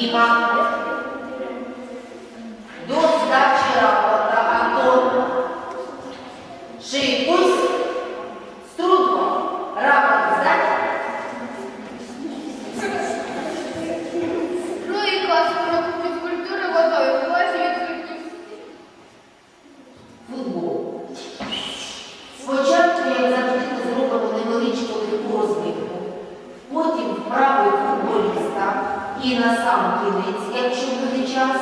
姨妈 І на сам кінець, якщо буде час,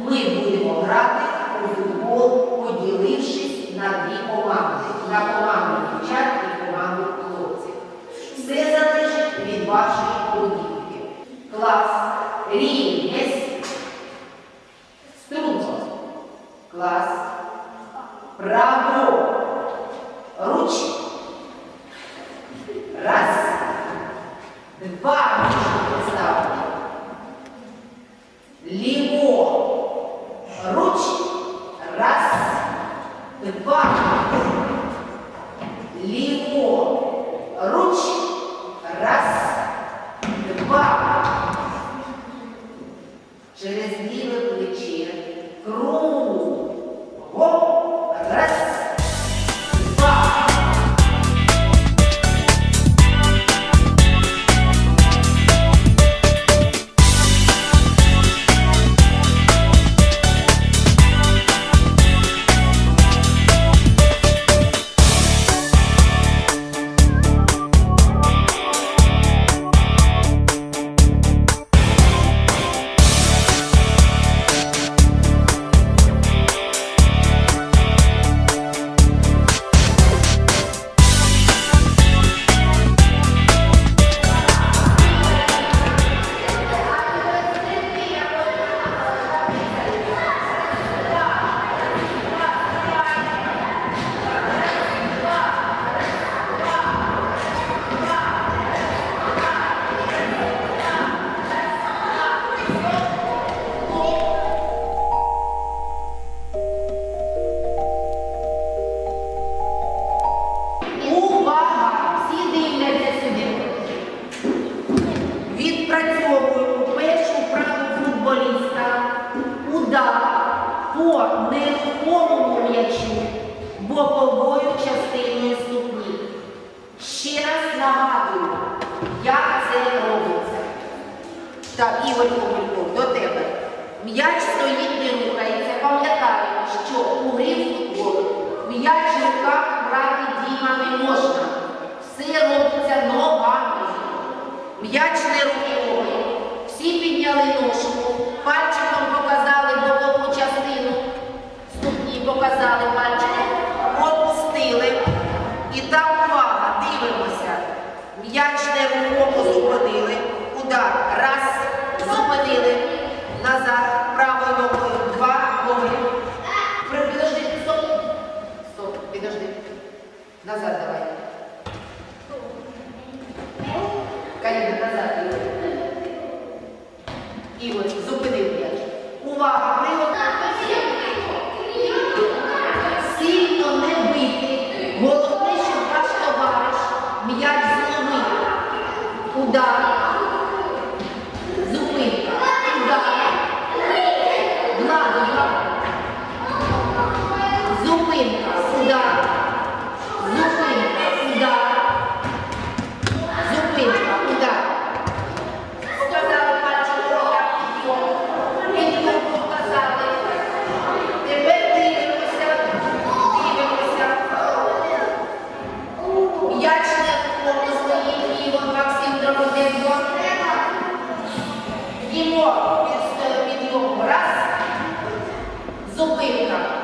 ми будемо грати у футбол, поділившись на дві команди, на команду дівчат і команду хлопців. Все залежить від вашої поведінки. Клас рівнес. Струнко. Клас. Право. Руч. Раз. Два. М'яч не popular Підймо під підйом. Раз. Зупинка.